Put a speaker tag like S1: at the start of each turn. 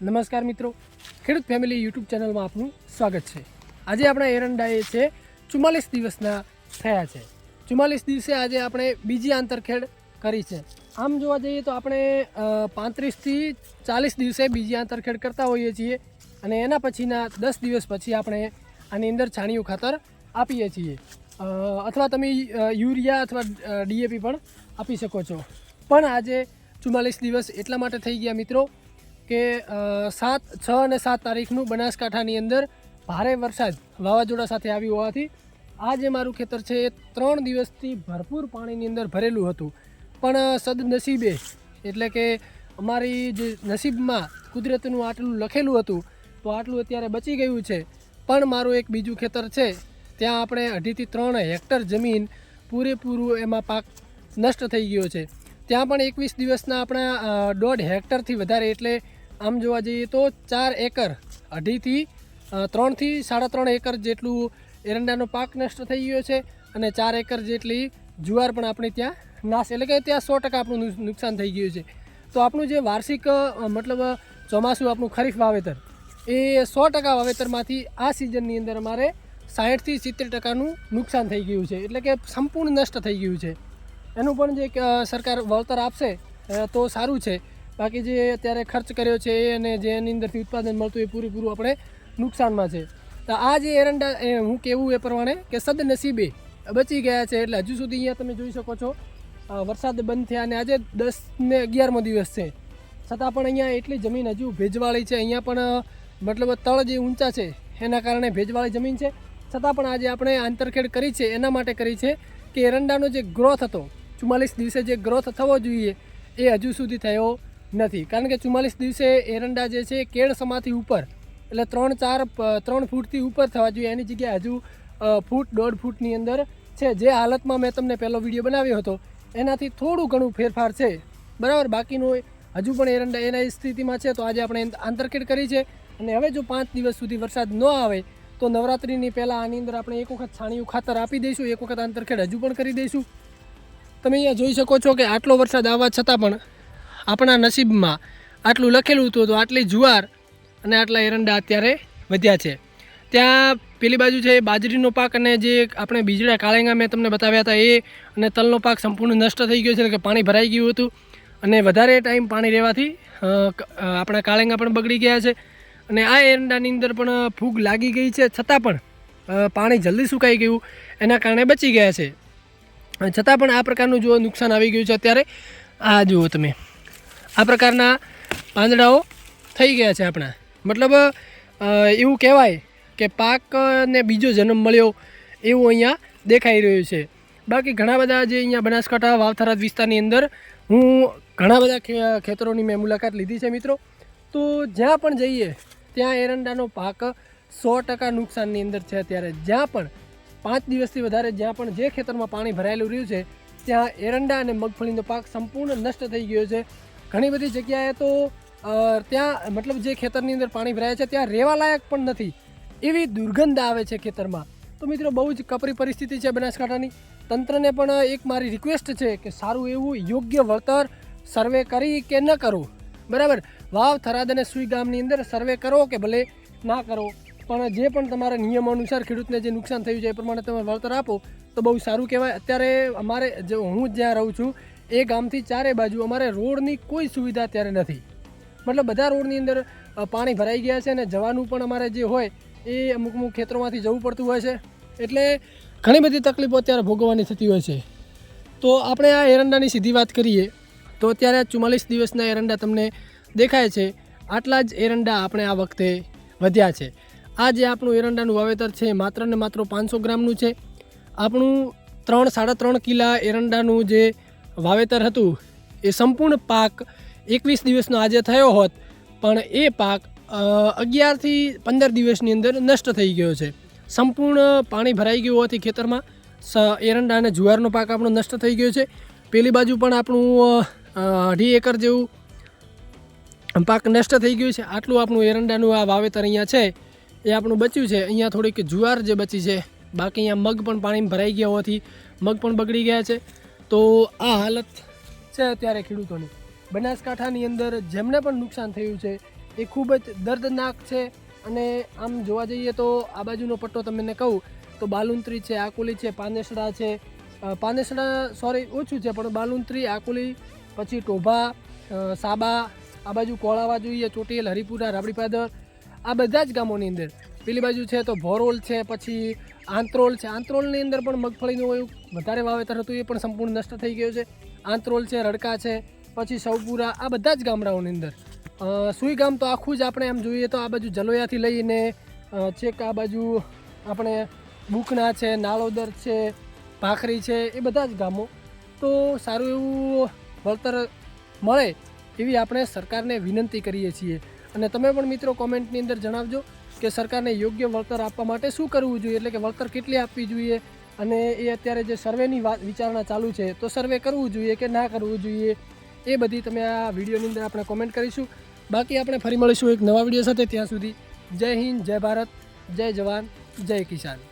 S1: નમસ્કાર મિત્રો. ખેડૂત ફેમિલી યુટ્યુબ ચેનલમાં આપનું સ્વાગત છે. આજે આપણા એરંડાએ છે ચુમ્માલીસ દિવસના થયા છે. ચુમ્માલીસ દિવસે આજે આપણે બીજી આંતરખેડ કરી છે. આમ જોવા જઈએ તો આપણે પાંત્રીસથી ચાલીસ દિવસે બીજી આંતરખેડ કરતા હોઈએ છીએ અને એના પછીના દસ દિવસ પછી આપણે આની અંદર છાણિયું ખાતર આપીએ છીએ. અથવા તમે યુરિયા અથવા ડીએપી પણ આપી શકો છો. પણ આજે ચુમ્માલીસ દિવસ એટલા માટે થઈ ગયા મિત્રો કે સાત, છ અને સાત તારીખનું બનાસકાંઠાની અંદર ભારે વરસાદ વાવાઝોડા સાથે આવ્યું હોવાથી આ જે મારું ખેતર છે એ ત્રણ દિવસથી ભરપૂર પાણીની અંદર ભરેલું હતું. પણ સદનસીબે એટલે કે અમારી જે નસીબમાં કુદરતનું આટલું લખેલું હતું, તો આટલું અત્યારે બચી ગયું છે. પણ મારું એક બીજું ખેતર છે, ત્યાં આપણે અઢીથી ત્રણ હેક્ટર જમીન પૂરેપૂરું એમાં પાક નષ્ટ થઈ ગયો છે. ત્યાં પણ એકવીસ દિવસના આપણા દોઢ હેક્ટરથી વધારે એટલે આમ જોવા જઈએ તો ચાર એકર, અઢીથી ત્રણથી સાડા ત્રણ એકર જેટલું એરંડાનો પાક નષ્ટ થઈ ગયો છે અને ચાર એકર જેટલી જુવાર પણ આપણે ત્યાં નાશ, એટલે કે ત્યાં સો ટકા આપણું નુકસાન થઈ ગયું છે. તો આપણું જે વાર્ષિક મતલબ ચોમાસું આપણું ખરીફ વાવેતર, એ સો ટકા વાવેતરમાંથી આ સિઝનની અંદર અમારે સાહીઠથી સિત્તેર ટકાનું નુકસાન થઈ ગયું છે, એટલે કે સંપૂર્ણ નષ્ટ થઈ ગયું છે. એનું પણ જે સરકાર વળતર આપશે તો સારું છે. બાકી જે અત્યારે ખર્ચ કર્યો છે એ અને જે એની અંદરથી ઉત્પાદન મળતું એ પૂરેપૂરું આપણે નુકસાનમાં છે. તો આ જે એરંડા, એ હું કહેવું એ પ્રમાણે કે સદનસીબે બચી ગયા છે એટલે હજુ સુધી અહીંયા તમે જોઈ શકો છો વરસાદ બંધ થયા અને આજે દસ ને અગિયારમો દિવસ છે. છતાં પણ અહીંયા એટલી જમીન હજુ ભેજવાળી છે. અહીંયા પણ મતલબ તળ જે ઊંચા છે એના કારણે ભેજવાળી જમીન છે. છતાં પણ આજે આપણે આંતરખેડ કરી છે, એના માટે કરી છે કે એરંડાનો જે ગ્રોથ હતો, ચુમ્માલીસ દિવસે જે ગ્રોથ થવો જોઈએ એ હજુ સુધી થયો નથી. કારણ કે ચુમ્માલીસ દિવસે એરંડા જે છે કેળ સમાથી ઉપર, એટલે ત્રણ ચાર, ત્રણ ફૂટથી ઉપર થવા જોઈએ. એની જગ્યાએ હજુ ફૂટ, દોઢ ફૂટની અંદર છે. જે હાલતમાં મેં તમને પહેલો વીડિયો બનાવ્યો હતો, એનાથી થોડું ઘણું ફેરફાર છે. બરાબર? બાકીનું હજુ પણ એરંડા એના સ્થિતિમાં છે, તો આજે આપણે આંતરખેડ કરી છે. અને હવે જો પાંચ દિવસ સુધી વરસાદ ન આવે, તો નવરાત્રિની પહેલાં આની અંદર આપણે એક વખત છાણિયું ખાતર આપી દઈશું, એક વખત આંતરખેડ હજુ પણ કરી દઈશું. તમે અહીંયા જોઈ શકો છો કે આટલો વરસાદ આવવા છતાં પણ આપણા નસીબમાં આટલું લખેલું હતું તો આટલી જુવાર અને આટલા એરંડા અત્યારે વધ્યા છે. ત્યાં પેલી બાજુ છે બાજરીનો પાક અને જે આપણે બીજડા કાળેંગા મેં તમને બતાવ્યા હતા એ અને તલનો પાક સંપૂર્ણ નષ્ટ થઈ ગયો છે, એટલે કે પાણી ભરાઈ ગયું હતું. અને વધારે ટાઈમ પાણી રહેવાથી આપણા કાળેંગા પણ બગડી ગયા છે. અને આ એરંડાની અંદર પણ ફૂગ લાગી ગઈ છે, છતાં પણ પાણી જલ્દી સુકાઈ ગયું, એના કારણે બચી ગયા છે. છતાં પણ આ પ્રકારનું જો નુકસાન આવી ગયું છે અત્યારે, આ જુઓ તમે. આ પ્રકારના પાંદડાઓ થઈ ગયા છે આપણા. મતલબ એવું કહેવાય કે પાકને બીજો જન્મ મળ્યો એવું અહીંયા દેખાઈ રહ્યું છે. બાકી ઘણા બધા જે અહીંયા બનાસકાંઠા વાવથરાદ વિસ્તારની અંદર હું ઘણા બધા ખેતરોની મેં મુલાકાત લીધી છે મિત્રો. તો જ્યાં પણ જઈએ, ત્યાં એરંડાનો પાક સો ટકા નુકસાનની અંદર છે અત્યારે. જ્યાં પણ, પાંચ દિવસથી વધારે જ્યાં પણ જે ખેતરમાં પાણી ભરાયેલું રહ્યું છે, ત્યાં એરંડા અને મગફળીનો પાક સંપૂર્ણ નષ્ટ થઈ ગયો છે. ઘણી બધી જગ્યાએ તો ત્યાં, મતલબ જે ખેતરની અંદર પાણી ભરાય છે, ત્યાં રહેવાલાયક પણ નથી. એવી દુર્ગંધ આવે છે ખેતરમાં. તો મિત્રો, બહુ જ કપરી પરિસ્થિતિ છે બનાસકાંઠાની. તંત્રને પણ એક મારી રિક્વેસ્ટ છે કે સારું એવું યોગ્ય વળતર સર્વે કરી કે ન કરો. બરાબર? વાવ, થરાદ અને સુઈ ગામની અંદર સર્વે કરો કે ભલે ના કરો. પણ જે પણ તમારા નિયમો અનુસાર ખેડૂતને જે નુકસાન થયું છે એ પ્રમાણે તમે વળતર આપો, તો બહુ સારું કહેવાય. અત્યારે અમારે, જે હું જ્યાં રહું છું એ ગામથી ચારે બાજુ અમારે રોડની કોઈ સુવિધા ત્યારે નથી. મતલબ બધા રોડની અંદર પાણી ભરાઈ ગયા છે અને જવાનું પણ અમારે જે હોય એ અમુક અમુક ખેતરોમાંથી જવું પડતું હોય છે. એટલે ઘણી બધી તકલીફો અત્યારે ભોગવવાની થતી હોય છે. તો આપણે આ એરંડાની સીધી વાત કરીએ, તો અત્યારે ચુમ્માલીસ દિવસના એરંડા તમને દેખાય છે. આટલા જ એરંડા આપણે આ વખતે વધ્યા છે. આ જે આપણું એરંડાનું વાવેતર છે, માત્ર ને માત્ર પાંચસો ગ્રામનું છે. આપણું ત્રણ, સાડા ત્રણ કિલા એરંડાનું જે વાવેતર હતું. એ સંપૂર્ણ પાક એકવીસ દિવસનો આજે થયો હોત, પણ એ પાક અગિયારથી પંદર દિવસની અંદર નષ્ટ થઈ ગયો છે. સંપૂર્ણ પાણી ભરાઈ ગયું હોવાથી ખેતરમાં એરંડા અને જુવારનો પાક આપણો નષ્ટ થઈ ગયો છે. પેલી બાજુ પણ આપણું અઢી એકર જેવું પાક નષ્ટ થઈ ગયું છે. આટલું આપણું એરંડાનું આ વાવેતર અહીંયા છે. એ આપણું બચ્યું છે. અહીંયા થોડીક જુવાર જે બચી છે. બાકી અહીંયા મગ પણ પાણીમાં ભરાઈ ગયા હોવાથી મગ પણ બગડી ગયા છે. તો આ હાલત છે અત્યારે ખેડૂતોની. બનાસકાંઠાની અંદર જેમને પણ નુકસાન થયું છે, એ ખૂબ જ દર્દનાક છે. અને આમ જોવા જઈએ તો આ બાજુનો પટ્ટો તમને કહું, તો બાલુંત્રી છે, આકુલી છે, પાનેસડા છે. પાનેસડા સોરી ઓછું છે, પણ બાલુંત્રી, આકુલી, પછી ટોભા સાબા, આ બાજુ કોળાવા જોઈએ ચોટીલ હરિપુરા રાબડીપાદર આ બધા જ ગામોની અંદર. પેલી બાજુ છે તો ભોરોલ છે, પછી આંત્રોલ છે. આંત્રોલની અંદર પણ મગફળીનું એવું વધારે વાવેતર હતું, એ પણ સંપૂર્ણ નષ્ટ થઈ ગયું છે. આંત્રોલ છે, રડકા છે, પછી સૌપુરા, આ બધા જ ગામડાઓની અંદર. સુઈ ગામ તો આખું જ આપણે એમ જોઈએ તો આ બાજુ જલોયાથી લઈને છેક આ બાજુ આપણે બુકના છે નાળોદર છે, ભાખરી છે, એ બધા જ ગામો. તો સારું એવું વળતર મળે એવી આપણે સરકારને વિનંતી કરીએ છીએ. અને તમે પણ મિત્રો કોમેન્ટની અંદર જણાવજો કે સરકારને યોગ્ય વળતર આપવા માટે શું કરવું જોઈએ? એટલે કે વળતર કેટલી આપવી જોઈએ? અને એ અત્યારે જે સર્વેની વિચારણા ચાલુ છે, તો સર્વે કરવું જોઈએ કે ના કરવું જોઈએ? એ બધી તમે આ વિડીયોની અંદર આપણે કોમેન્ટ કરીશું. બાકી આપણે ફરી મળીશું એક નવા વીડિયો સાથે. ત્યાં સુધી જય હિન્દ, જય ભારત, જય જવાન, જય કિસાન.